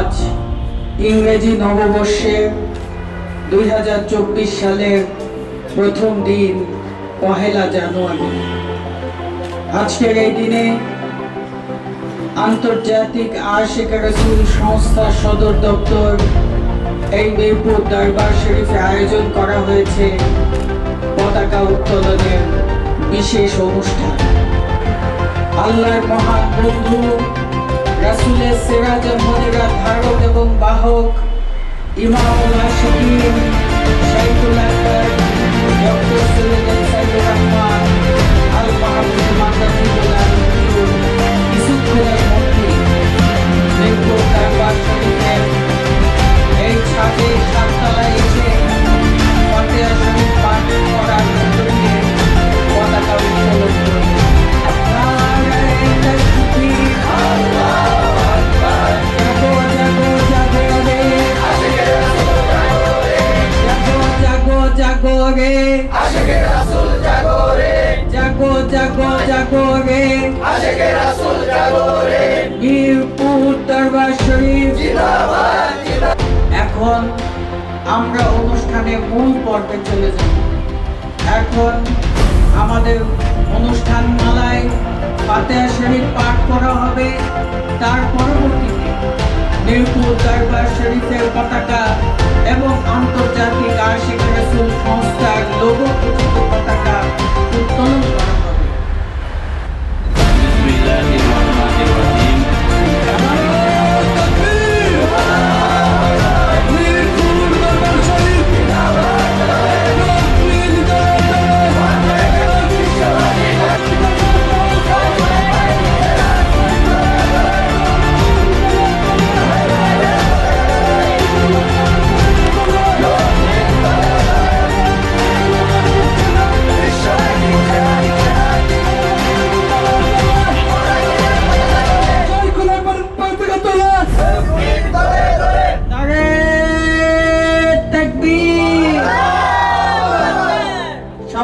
আজ ইংরেজি নববর্ষে দুই হাজার চব্বিশ সালের প্রথম দিন, পহেলা জানুয়ারি। আজকের এই দিনে আন্তর্জাতিক আশিক রসুল সংস্থা সদর দপ্তর এই মিরপুর দরবার শরীফে আয়োজন করা হয়েছে পতাকা উত্তোলনের বিশেষ অনুষ্ঠান। আল্লাহর মহান বন্ধু, রাসুলের সিরাজ এবং বাহক জাগো জাগো জাগো রে আশেকের রাসূল জাগো রে মিরপুর দরবার শরীফ। জিন্দাবাদ জিন্দাবাদ এখন আমরা অনুষ্ঠানে মূল পর্বে চলে যাব। এখন আমাদের অনুষ্ঠান মালায় ফাতেহা শরীফ পাঠ করা হবে। তার পরবর্তীতে মিরপুর দরবার শরীফের পতাকা এবং আন্তর্জাতিক আশিক রসুল সংস্থার লোগো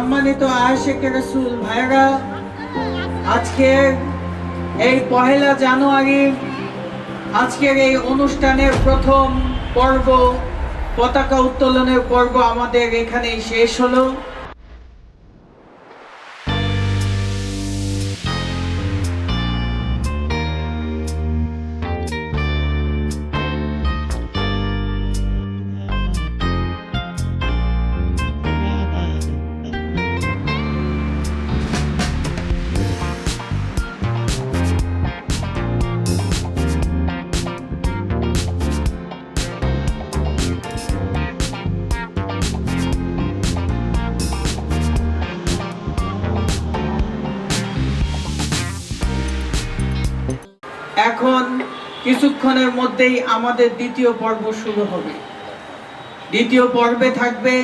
সম্মানিত আশেক রসুল ভাইরা আজকের এই পহেলা জানুয়ারি, আজকের এই অনুষ্ঠানের প্রথম পর্ব, পতাকা উত্তোলনের পর্ব আমাদের এখানেই শেষ হলো। এখন কিছুক্ষণের মধ্যেই আমাদের দ্বিতীয় পর্ব শুরু হবে। দ্বিতীয় পর্বে থাকবে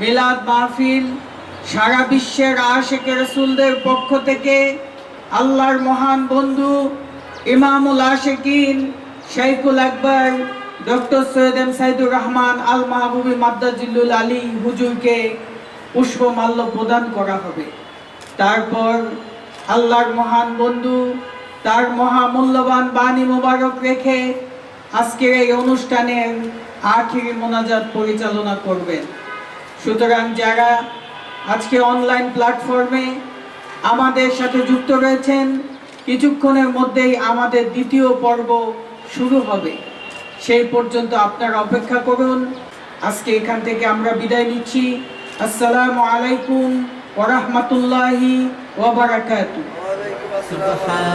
মিলাদ মাহফিল। সারা বিশ্বের আশেক রসুলদের পক্ষ থেকে আল্লাহর মহান বন্ধু ইমামুল আশেকিন শাইকুল আকবর, ডক্টর সৈয়দ এম সাইদুর রহমান আল মাহবুবি মাদ্দাজিল্লুল আলী হুজুরকে পুষ্পমাল্য প্রদান করা হবে। তারপর আল্লাহর মহান বন্ধু তার মহামূল্যবান বাণী মোবারক রেখে আজকের এই অনুষ্ঠানের আখিরি মোনাজাত পরিচালনা করবেন। সুতরাং যারা আজকে অনলাইন প্ল্যাটফর্মে আমাদের সাথে যুক্ত রয়েছেন, কিছুক্ষণের মধ্যেই আমাদের দ্বিতীয় পর্ব শুরু হবে। সেই পর্যন্ত আপনারা অপেক্ষা করুন। আজকে এখান থেকে আমরা বিদায় নিচ্ছি। আসসালামু আলাইকুম ওরহমতুল্লাহি আসসালাম।